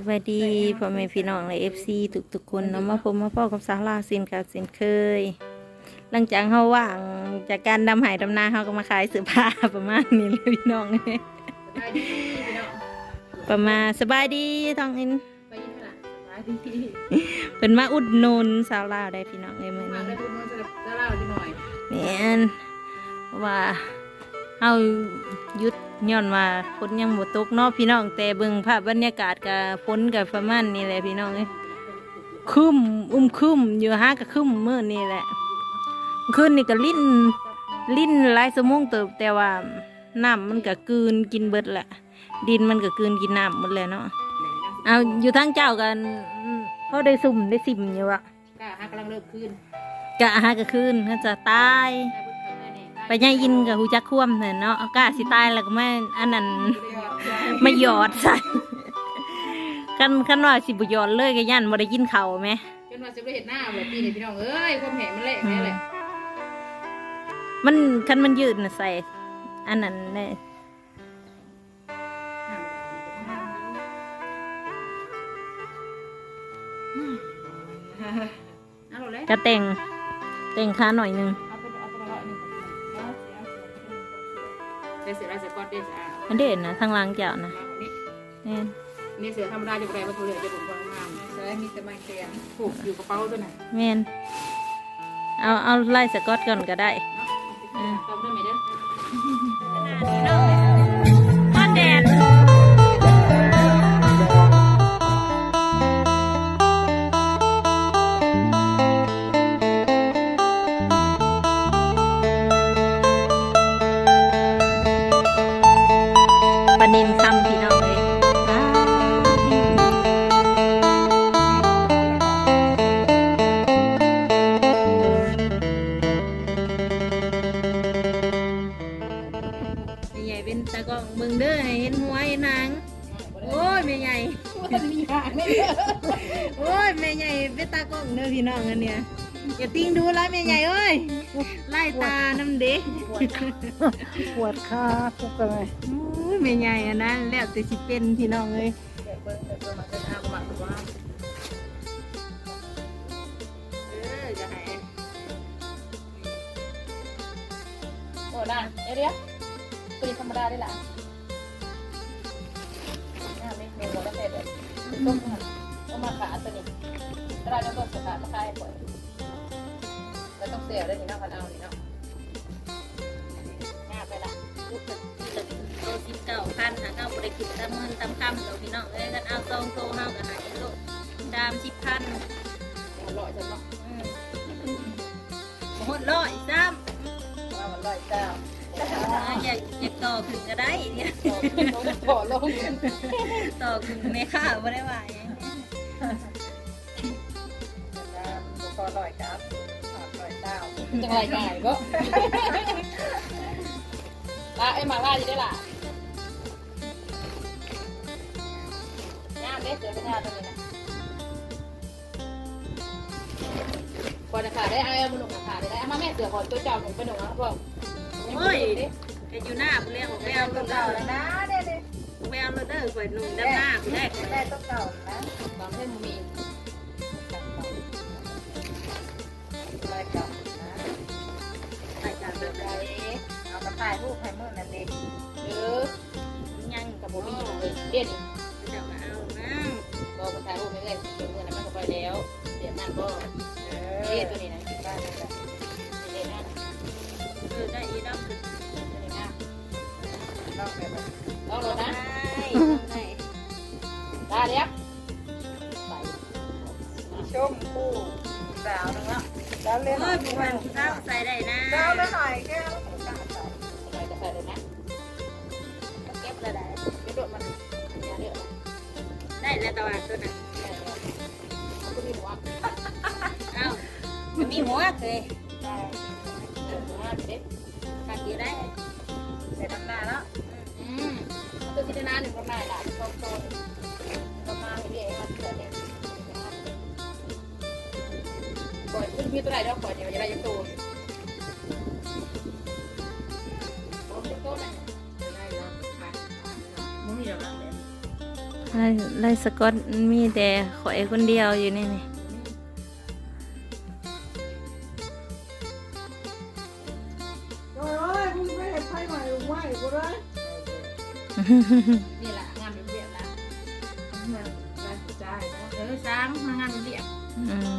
สวัสดีพ่อแม่พี่น้องในเอฟซีทุกทุกๆคนเนาะมาพบมาพ่อกับสาวลาวสินกับสินเคย หลังจากเขาว่างจากการดำหายดำนาเขาก็มาขายเสื้อผ้าประมาณนี้เลยพี่น้องเลยสบายดีพี่น้องประมาณสบายดีท้องอินไปยินเท่าไหร่สบายดีเป็นมาอุดหนุนสาวลาวได้พี่น้องเลยมื่อมานี้ได้พูดน้องจะจะเล่าดีหน่อยแม่นเพราะว่าเอาห ยุดย้อนว่าฝนยังหมดตกเนาะพี่น้อง แต่เบิ่งภาพบรรยากาศกับฝนกับประมาณนี้แหละพี่น้องเอ้ยครึ้มอุ้มครึ้มอยู่ฮะกับครึ้มมื้อนี่แหละคืนนี่ก็ลิ้นลิ้นหลายสมงเติบแต่ว่าน้ำมันก็กลืนกินเบิดแหละ ดินมันก็กลืนกินน้ำหมดเลยเนาะเอาอยู่ทางเจ้ากันเขาได้สุ่มได้สิมอยู่อะกล้าฮักกำลังเริ่มขึ้นกะหากะคืนเขาจะตาย ไปย่างอินกับหูจักคว่ำเนี่ยเนาะเอากล้าสิตายแล้วก็ไม่อันนั้นไม่หยอดใส่กันกันว่าสิบหยอดเลยก็ยันบ่ได้กินข้าวไหมจนว่าจะได้เห็นหน้าแบบปีนี้พี่น้องเอ้ยความแหงมันแหลกแม่เลยมันคันมันยืดน่ะใส่ อันนั้นเลยเอาเลยกระแต่งแต่งขาหน่อยหนึง เสือเสือลายเสือก้อนเดสอะมันเด่นนะทางหล่างเจ้านะนี่แม่นนี่เสือธรรมดาจะไปมาตัวเหลือจะผมความงามเสือมีแต่ไม้แข็งผูกอยู่กระเป๋าด้วยนะแม่นเอาเอาไล่สกอตก่อนก็ได้เนาะตบได้ไหมเด้อ องเด้อพี่น้องอันเนี้ยอย่าติ้งดูไล่แม่ใหญ่เอ้ยไล่ตาน้ำเด็กปวดขาพวกอะไรโอ้ยแม่ใหญ่อันนั้นแล้วแต่สิเป็นพี่น้องเอ้ยเบิ้งเบิ้งมันจะทำหมักว่าเออจะให้โอ้ได้เดี๋ยวเดี๋ยวตัวนี้ธรรมดาได้ละน่าไม่เมนูก็เสร็จเลยต้มมันต้มมาขาตัวนี้ ตลาดน้ำต้มขามาขายปล่อยแล้วต้องเสียด้วยนี่เนาะพันเอานี่เนาะง่ายไปละลูกเป็นโตสิบเก้าพันหาเก้าบริกิตตามเงินตามคำเราพี่น้องเอ้ยกันเอาซองโตเฮากันหาเงินโลตามสิบพันอร่อยจังเนาะหมดร้อยซ้ว่ามันอร่อยเจ้าำอยากอยากต่อขึ้นก็ได้เนี่ยขอลงต่อขึ้นไม่ค่าไม่ได้ว่าหยัง จ้าจังไรง่ายก็ลาไอ้หมาล่าอยู่ได้ล่ะน้าเด็ดเจอเป็นหน้าตัวนี้นะก่อนจะขาได้ไอ้เอามาหนุ่มขาได้ได้มาแม่เสือขอตัวเจ้าหนุ่มไปหนุ่มนะพ่อโอ้ยแกอยู่หน้ากูเรียกผมไปเอารถเด้อนะเด็ดไปเอารถเด้อข่อยหนุ่มด้านหน้ากูได้ได้ต้องเก่านะบางเส้นมีได้ ถ่ายรูปให้เมื่อนั่นเองหรือยังกับผมมีเลยเด่นจะมาเอานะก็มาถ่ายรูปไม่ได้เดี๋ยวเมื่อนั้นมันก็ไปแล้วเดี๋ยวนั่นก็เอเด่อนตัวนี้นะได้ได้ได้เด่นนะเออได้อีดอกขึ้นตัวนี้นะลองแบบลองเลยนะได้ได้ตาเลี้ยบไปชมคู่สาวนึงละแล้วเล่นโอ้ยบุวันเท้าใส่ได้นะเจ้าแล้วหน่อยแก้ว ตะวันตัวนั้นมีหัวเอ้ามันมีหัวเคยหัวเด็ดกัดอยู่ได้ใส่น้ำนาแล้วอืมตัวที่ด้าหนึ่งก็ได้ละโตโตประมาณนี้เองมันเกิดเนี่ยปล่อยขึ้นพี่ตัวไหนแล้วปล่อยเดี๋ยวจะได้ยังโตโได้แล้วค่ะมึงมีหรอกเลยไล่สกอตมีแต่ข่อยคนเดียวอยู่นี่นี่โอ้ยมึงไม่ได้ไพ่ใหม่ลงไหวกูเลยนี่แหละงานเป็นเรียบแล้วมันได้ใจนะเออสร้างมางานเป็นเรียบอืม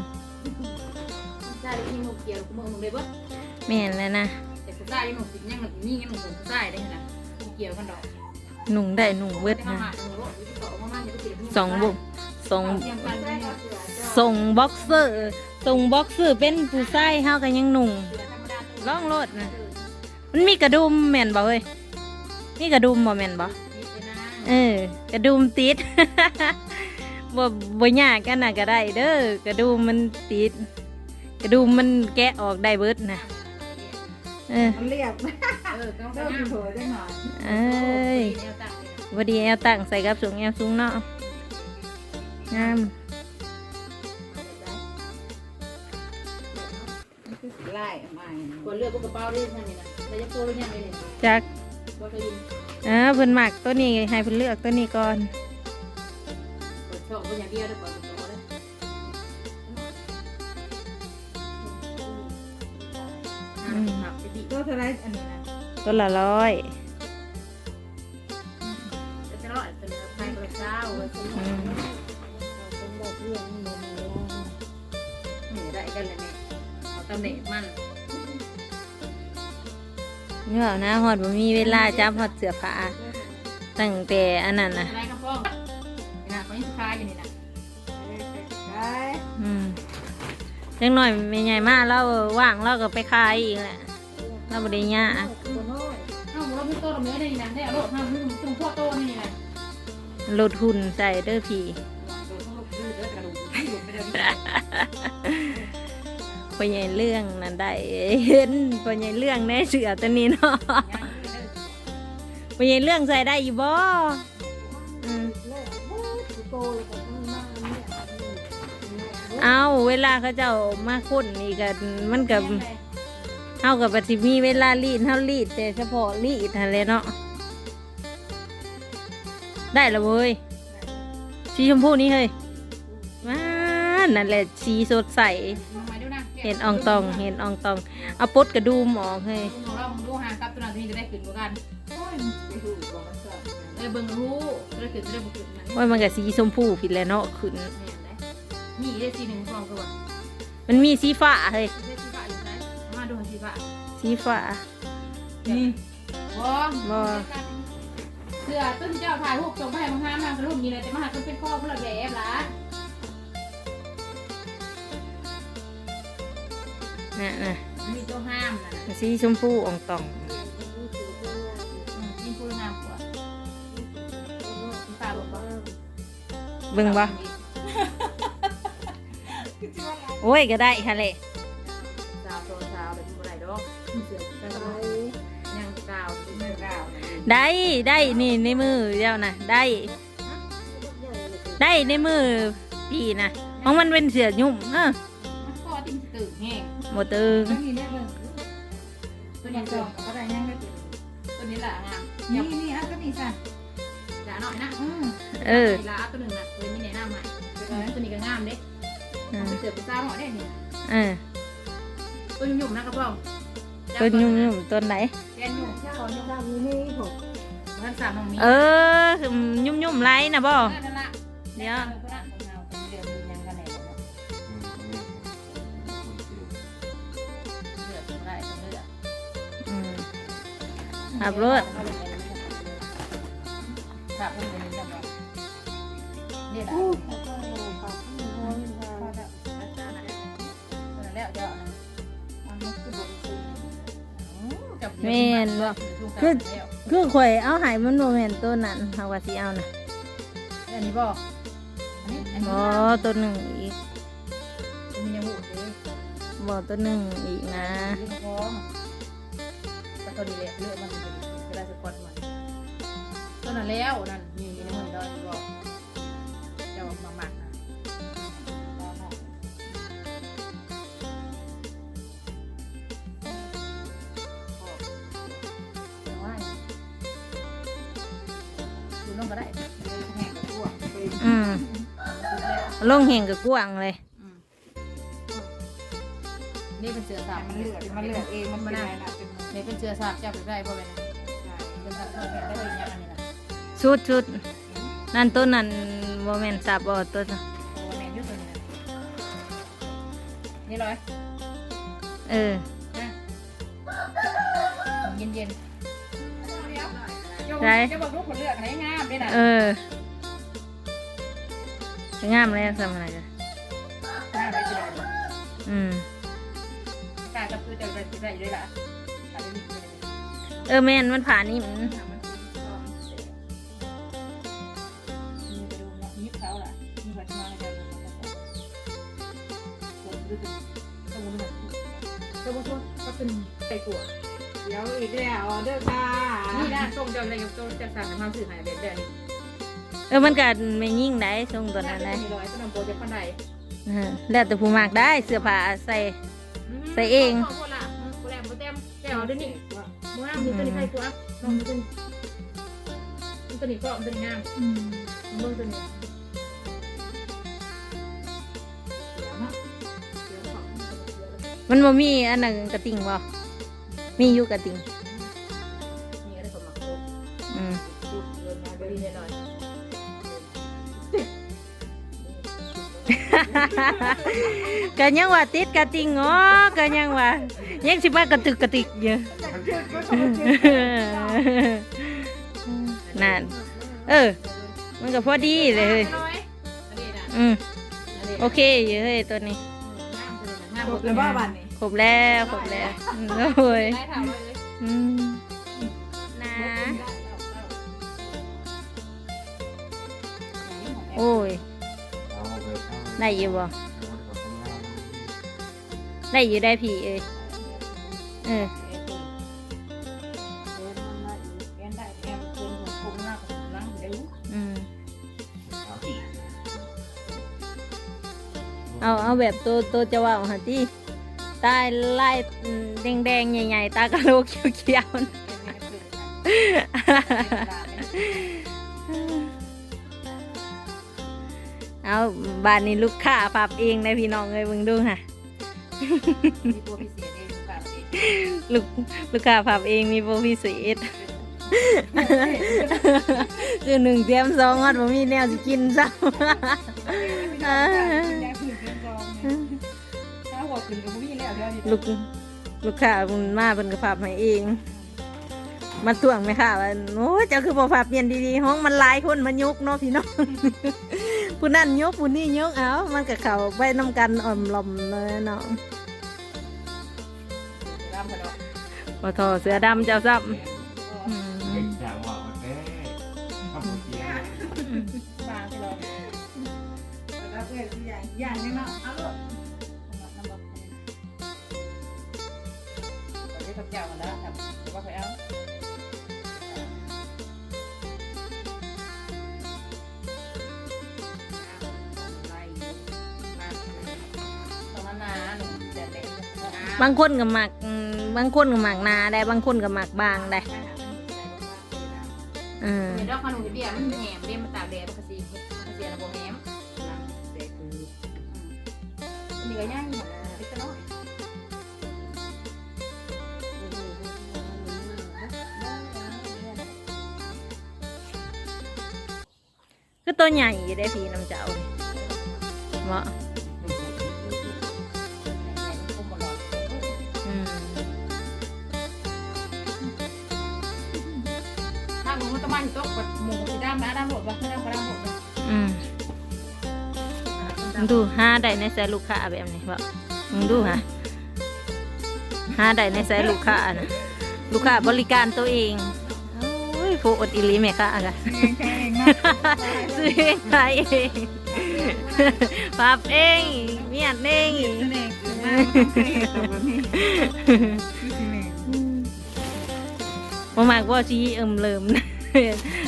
ใช่ที่หนูเกี่ยวกับมือมึงเลยบ่แม่นแล้วนะแต่กูได้หนูสิยังหนูนี่ยังหนูสงสัยได้ขนาดเกี่ยวกันดอกหนุ่งได้หนุ่งเบิดแต่ข้านะ มาหนูรู้ที่สองมากๆจะไปเกี่ยวสองบุกสองเกี่ยวกันเลยส่งบ็อกเซอร์ส่งบ็อกเซอร์เป็นผู้ชายเฮากันยังหนุ่งเสือธรรมดาลองโลดนะมันมีกระดุมแม่นบ่เฮ้ยมีกระดุมบ่แม่นบ่เออกระดุมติดบ่บ่ยากกันน่ะก็ได้เด้อกระดุมมันติด กระดุมมันแกะออกได้เบิดนะเออมันเรียบเออต้องเริ่มเผยได้หน่อยเอ้ยพอดีแอลตั้งใส่กับสูงแอลสูงเนาะ งามไล่ใหม่ควรเลือกพวกกระเป๋าเล่นนั่นนี่นะแต่จะโปรยังไงเนี่ยจักว่าเคยยินอ่าเพิ่นมักตัวนี้ให้เพิ่นเลือกตัวนี้ก่อนเปิดช่องเป็นอย่างเดียวได้ก่อนตัวเลยหักไปดิก็เท่าไรอันนี้นะตัวละร้อย นี่เปล่านะฮอดบ่มีเวลาจับฮอดเสื้อผ้าตั้งแต่อันนั้นน่ะอะไรกันพ่องนี่นะคนนี้สุดท้ายอยู่นี่นะได้อืมจังหน่อยแม่ใหญ่มาเราว่างเราก็ไปขายอีกแหละเราบ่ได้ยากคนน้อยเอ้าเราไม่โตเราเนื้อได้ยังได้เอาโลดทำนี่ตรงพ่อโตนี่นะลดหุ่นใส่เด้อพี่ พ่อใหญ่เรื่องนั้นได้เห็นพ่อใหญ่เรื่องในเสือตัวนี้เนาะย่างนี้เลยพ่อใหญ่เรื่องใส่ได้อยู่บ่อืมเอาเวลาเขาเจ้ามาค้นนี่ก็มันกับเฮากับปฏิมีเวลารีดเฮารีดแต่เฉพาะรีดหั่นแหลเนาะได้ละเว้ยสีชมพูนี่เฮ้ยมานั่นแหละสีสดใส เห็นอองตอง เห็นอองตอง เอาปดกระดูมออกเฮ้ยของเราดูห่างกับตัวนั้นที่จะได้ขึ้นกว่ากันโอ้ยไปดูก่อนมันก่อนเออเบิ่งรู้จะได้ขึ้นจะได้บุกขึ้นมันว่ามันกับสีชมพูผิดแหล้วเนาะขึ้นนี่ได้สีหนึ่งฟองคือว่ามันมีสีฟ้าเฮ้ยได้สีฟ้าอยู่ไหนมาดูสีฟ้าสีฟ้านี่บอบ่เสื้อต้นเจ้าถ่ายรูปส่งไปให้บางท่านทางกระลุ่มนี่เลยแต่มาหาต้นเป็นข้อเพื่อแบบ น่ะนะมีตัวห้ามนะสีชมพูอองตองยิ่งพูดห้ามกว่าตาบอกว่าเบิ่งบ่โอ้ยก็ได้ค่ะเลยสาวตัวสาวเป็นอะไรดอกเสือกันไปยังกาวไม่กาวได้ได้นี่ในมือเจ้านะได้ ได้ในมือพี่นะของมันเป็นเสือยุ่มเออมันก็ติ้งตื่นแห้งหมดตึงไม่มีเนี่ยเบิ่งตัวนี้จตัอวงก็ได้ยังไม่ถึงตัวนี้แหละงามนี่นี่อะก็นี่ซะจ๋าหน่อยนะอืมเออลาตัวหนึ่งนะตัวนี้แนะนำใหม่ตัวนี้ก็งามเด้เออเสือเป็นสาวหน่อยได้เนี่ยเออตัวยุ่มๆนะครับพ่อต้นยุ่มยุ่มต้นไหนแกนยุ่มขอยังได้มีนี่ผมท่านสามน้องมีเออ ยุ่มยุ่มไรนะบ่นั่นละเดี๋ยว ขับรถขับรถเป็นจังหวะนี่แหละอู้ขอบคุณครับขอบคุณครับแล้วเจ้าอันนี้คือบทจริงคือข่อยเอาใหายมันโมเมนตัวนั้นเอาว่าสิเอานะอันนี้บอกอันนี้อันบ่นี้ตัวหนึ่งอีกมีน้ำมูกเลยบ่ตัวหนึ่งอีกนะลิ้นท้องแต่ตัวนี้แหละเลือดมัน แล้วนั่นมีมีน้ำมันดอยบอกเจ้ามาหมักนะว่าดูน้องก็ได้แห้งกับกไปอืมสุดแล้วลงแห่งกับกวางเลยนี่เป็นเสือสาบมันเลือกมันเลือกเองมันไม่ได้นะนี่เป็นเสือสาบเจ้าไปได้บ่เป็นเป็นสาบเจ้าไปได้ยังอันนี้นะ ชุดชุดนั่นต้นนั่นโมเมนสับบ่ต้นน่ะโอ้แมนยุตัวนี้นะนี่ร้อยเออนะเย็นเย็นไรจะบอกลูกคนเลือกไหนงามด้วยนะเออจะงามเลยสมัยจ้ะงามไปสิได้อืมการกับคือจะได้ได้ด้วยล่ะอะไรนี่เลยเออแม่นมันผ่านนี่มัน รู้สึกก็เป็นไปกลัวเดี๋ยวอีกแล้วเด้อค่ะนี่นะส่งเจ้าอะไรกับโจ้จะสั่งทำสื่อหายแบบแบบนี้เออมันก็ไม่ยิ่งได้ทรงตัวนั้นได้มีร้อยต้นนำโปรจะพันใดเออแล้วแต่ผู้มากได้เสื้อผ้าใส่ใส่เองสองคนละกูแหลมกูเต็มแก้วด้วยนี่มึงอ้ามมึงตัวนี้ใครกูอะลองมึงตัวนี้มึงตัวนี้ก็มึงตัวนี้งามมึงตัวนี้ มันบ่มีอันนั้นกระติ่งบ่มีอยู่กระติ่งมีอะไรคนมาโคกอืมดูเดินมาดีหน่อยก็ยังว่าติดกระติ่งอ๋อก็ยังว่ายังสิว่ากระตึกกระติกอยู่นั่นเออ มันก็พอดีเลยเฮ้ยน้อยอันนี้นะอืมอันนี้โอเคอยู่เฮ้ยตัวนี้งามเลยนะงามจบแล้วว่าวันนี้ครบแล้วครบแล้วอืมโอ้ยได้ถามเลยอืมนะโอ้ยได้อยู่บ่ได้อยู่ได้พี่เอ้ยเอออื เอาเอาแบบตัวตัวจะว่าฮะที่ตาไล่แดงแดงๆใหญ่ๆ ตากระโหลกเขียวๆน่ะเอาบ้านนี้ลูกค้าปรับเองนะพี่น้องเลยเบิ่งดูค่ะลูกลูกค้าปรับเองมีโปรพิเศษคือหนึ่งเตรียมสองวัดผมมีแนวจะกินซ้ำ ลูกลูกค้ามันมาเป็นกระพับให้เองมาถ่วงไหมค่ะว่าโอ้ยเจ้าคือบ่พับเปลี่ยนดีๆห้องมันหลายคนมายกเนาะพี่น้องผู้นั่นยกผู้นี่ยกเอามันกับเขาไปน้ำกันอ่อมลอมเลยเนาะพอทอเสือดำเจ้าซ้ำอืมอย่างนี้เนาะเอา ลูกเจ้าแล้วครับว่าไปเอาตรงคนนะหนูเด็ดเด็ดบางคนก็หมักบางคนก็หมักนาได้บางคนก็หมักบางได้อืมเดี๋ยวขนมเบียร์มันแหมเบียร์มันตากแดดมันกระซีมันกระเซียระบบแหมนี่ก็ย่างอยู่ คือตัวใหญ่อยู่ได้พี่น้ำเจ้านี่เหมาะอืมถ้าหนูมันต้องมาอยู่โต๊ะกดหมูสีดำนะดำหมดวะไม่ดำก็ดำหมดวะอืมมึงดูห้าได้ในสายลูกค้าแบบนี้บ่มึงดูฮะห้าได้ในสายลูกค้านะลูกค้าบริการตัวเองโอ้ยโฟอดอิลีแม่ค่ะอะ ซื้อเองขายเองปรับเองเมียดเองบ่มากว่าสีเอิมเลิม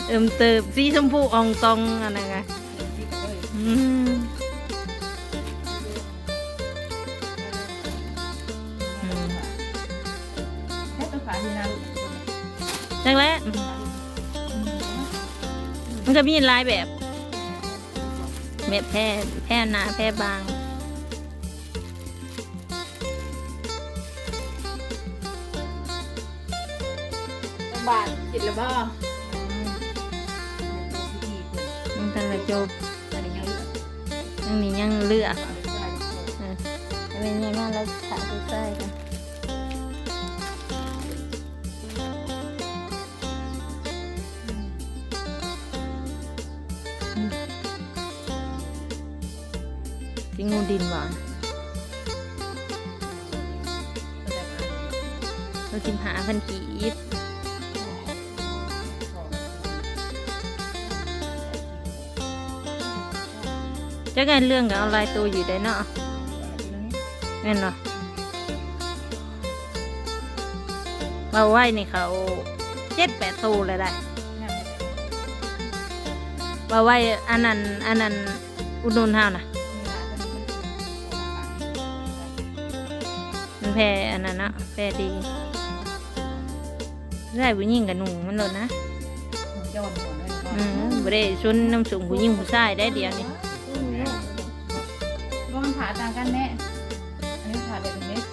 เอิมเติบสีชมพูอองตองอันนั้นไงแค่ตัวขาดีนะลูกจังแล้ว มันก็มีหลายแบบเแม่แพ้แพ้หนาแพ้บางบาทจิตละบ่มันทันละจบอันนี้ยังเหลือยังมียังเลือกเอาไปใส่เออจะเป็นยังไงบ้างเราถามดูใส่กัน ที่งูดินหวานเราจิมหาพันกีดจะกันเรื่องกับเอาลายตัวอยู่ได้เนาะแม่นเนาะมาไหวนี่เขาเจ็ดแปดตัวเลยได้มาไหวอันนั้นอันนั้นอุดหนุนห้าวนะ แพ้อันนั้นเนาะแพ้ดีได้ผู้หญิงกับหนูมันเลยนะย้อนหัวเลยอืมบ่ได้ชนน้ำสูงผู้หญิงผู้ชายได้เดียวนี่ว่ามันผ่าต่างกันแน่อันนี้ผ่าเด็กเล็ก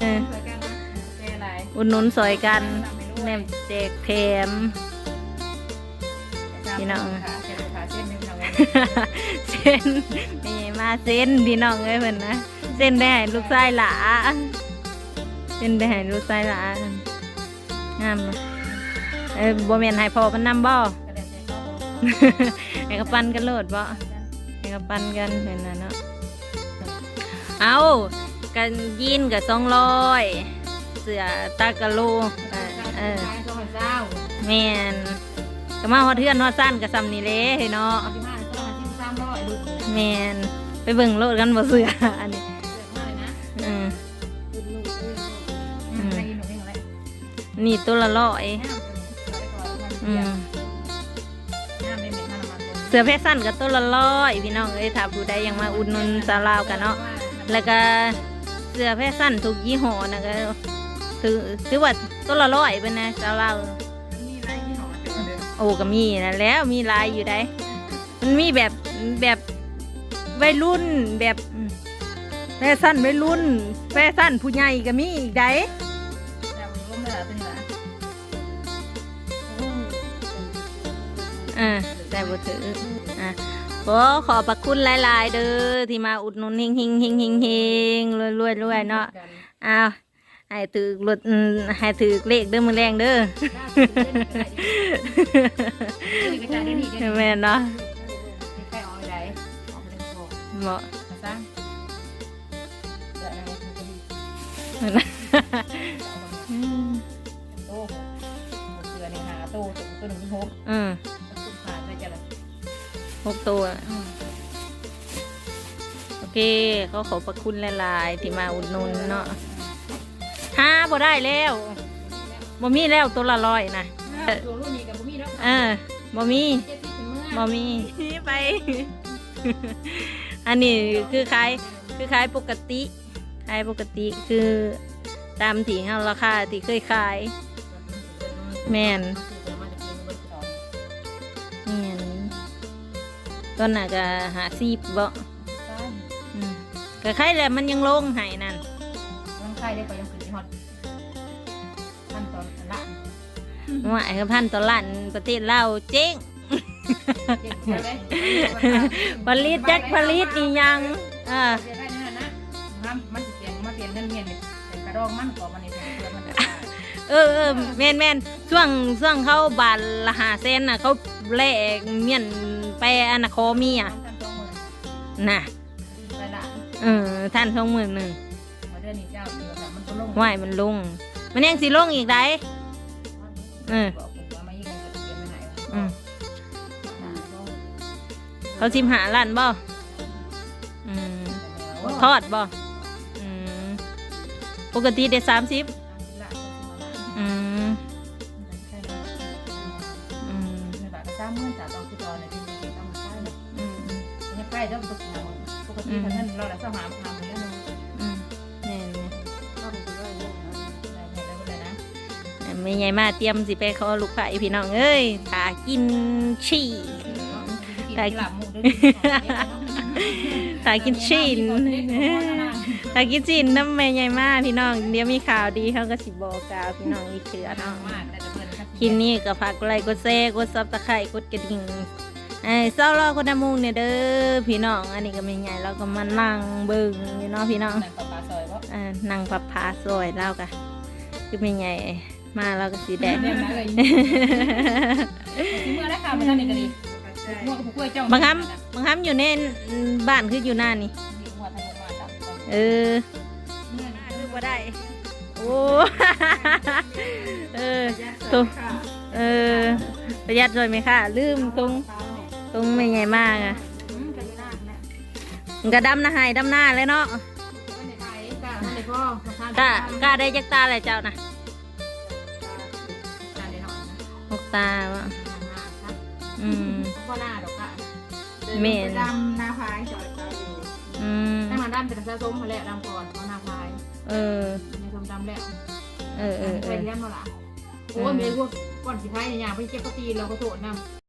เออสวยกันนะเจ๊อะไรอุดหนุนซอยกันแนมแจกแถม พี่น้องขาเส้นขาเส้นไม่เป็นไรเส้นนี่มาเส้นพี่น้องเอ้ยเพิ่นนะเส้นได้ให้ลูกชายหลาเส้นได้ให้ลูกชายหลางามเนอะเอ้ยบ่แม่นให้พ่อมันนำบ่กระเด็นเจ๊ก็ให้กับปั้นกันโลดบ่ให้กับปั้นกันเห็นน่ะเนาะเอากันยีนกับ200เสื้อตากะโลเออเออสองเจ้าแม่น ก็มาฮอดเทือนฮอดซ่านก็ซ้ำนี่แหละเฮ้ยเนาะที่มาสองที่สามร้อยดูดแม่นไปเบิ่งโลดกันบ่เสืออันนี้เยอะมากเลยนะอืมอืมได้ยินหนูได้ยินอะไรนี่ตัวละร้อยน้ำตัวนี้อืร้อยกว่าวันมเดียวน้ำไม่เหม็นน้ำมันเสือเพชรสั้นก็ตัวละร้อยพี่น้องเอ้ยถ้าผู้ใดยังมาอุดหนุนสาวลาวกันเนาะ แล้วก็เสือเพชรสั้นทุกยี่ห้อนะก็ถือถือว่าตัวละร้อยเป็นนะสาวลาว โอ้ก็มีนะแล้วมีลายอยู่ได้ มันมีแบบแบบวัยรุ่นแบบแฟชั่นวัยรุ่น แฟชั่นผู้ใหญ่ก็มีอีกได้แต่มันร่มเลยเป็นไรอ่าแต่บ่ถืออะขอขอบพระคุณหลาย ๆ เด้อที่มาอุดหนุนเฮงเฮงเฮงเฮงเฮงรวยรวยรวยเนาะอ้าว ให้ถือรถให้ถือเลขเด้อมือแรงเด้อแม่เนาะใครออกได้ออกไปเลยโซ่เหมาะมาซะเดี๋ยวอะไรจะดีอืมโต้เสือนี่หาโต้ตัวตัวหนึ่งที่หกอืมสุดขาดได้จะละหกตัวโอเคเขาขอบพระคุณหลายๆที่มาอุดหนุนเนาะ หาบ่ได้แล้วบ่มีแล้วตัวละร้อยนะตัวรุ่นนี้กับบุมีแล้วเออบ่มีเจ็ดสิบถึงเมื่อบ่มีไป อันนี้คือขายคือขายปกติขายปกติคือตามที่เฮาราคาที่เคยขาย แม่นแม่นตอนน่ะก็หาซีบบ่อืมก็ใครแหละมันยังลงให้นั่นมันใครได้ไปยัง ว่าไอ้พันต่อล้านประเทศลาวเจ๊งเจ็ดเดือนเลยผลิตจักผลิตอีหยังอ่าเดือนได้นั่นนะมันมันเปลี่ยนมาเปลี่ยนเงินเมียนเป็นกระดองมันก่อนมันนี่เพื่อมันจะเออเออแม่นแม่นช่วงช่วงเขาบานละหาเซนน่ะเขาแลกเมียนไปอนาคอมีอะท่านต้องมือน่ะไปละเออท่านทองหมื่นหนึ่งมาเดือนนี้เจ้าเดือนมันก็ลงไหวมันลง มันยังสิลงอีกได้ บอกผมว่ามายิ่งจะเปลี่ยนไปไหนอืมเขาชิมหาล้านบ่อืมทอดบ่อืมปกติได้สามสิบอืมอืมสามหมื่นจากตอนคือตอนในที่มีต้องมาใช้อืมยังใกล้ต้องปกติปกติท่านเราได้สหามทำเหมื ไม่ใหญ่มาเตรียมสิไปขอลูกไผ่พี่น้องเอ้ยถากินฉี่ไปกินหลับหมูด้วยถากินชีนถากินชีนน้ำแม่ใหญ่มาพี่น้อง เดี๋ยวมีข่าวดีเขาก็สิบอกกาวพี่น้องอีกเถือน้อนาะงมากแต่จะเพิ่นครับคลิปนี้ก็ฝากกดไลค์กดแชร์กดซับสไครต์กดกระดิ่งไอ้เศร้ารอคนน้ำมุงเนี่ยเด้อพี่น้อง อันนี้ก็ไม่ใหญ่เราก็มานั่งเบิ่งอเนาะพี่น้องนั่นปลาปลาซอยบ่อ่านั่งพับพาซอยเรากะคือไม่ใหญ่ มาเราก็สีแดงเรียนนะเลยที่เมื่อได้ข่าวมาตั้งแต่กันดีหัวกับผู้กล้วยเจ้าบางครั้งบางครั้งอยู่ในบ้านคืออยู่หน้านี่หัวทางลงมาจับเออนึกว่าได้โอ้เออตรงเออประหยัดเลยไหมค่ะ ลืมตรงตรงไม่ใหญ่มากอะมันก็ดำนะหายดำหน้าเลยเนาะกล้ากล้าได้จักตาอะไรเจ้านะ ตาวะอืมก็หน้าดอกค่ะแม่นดำนาพายจอยตาอยู่อืมตั้งมาด้านเป็นสะสมมาแล้วดำก่อนเอาหน้าพายเออในสมดำแล้วเออเออเอไปอเลี้ยงมาละโอ้ยเมย์พวกก่อนสิพายอย่างไปเก็บปฏิเราก็โถดนำ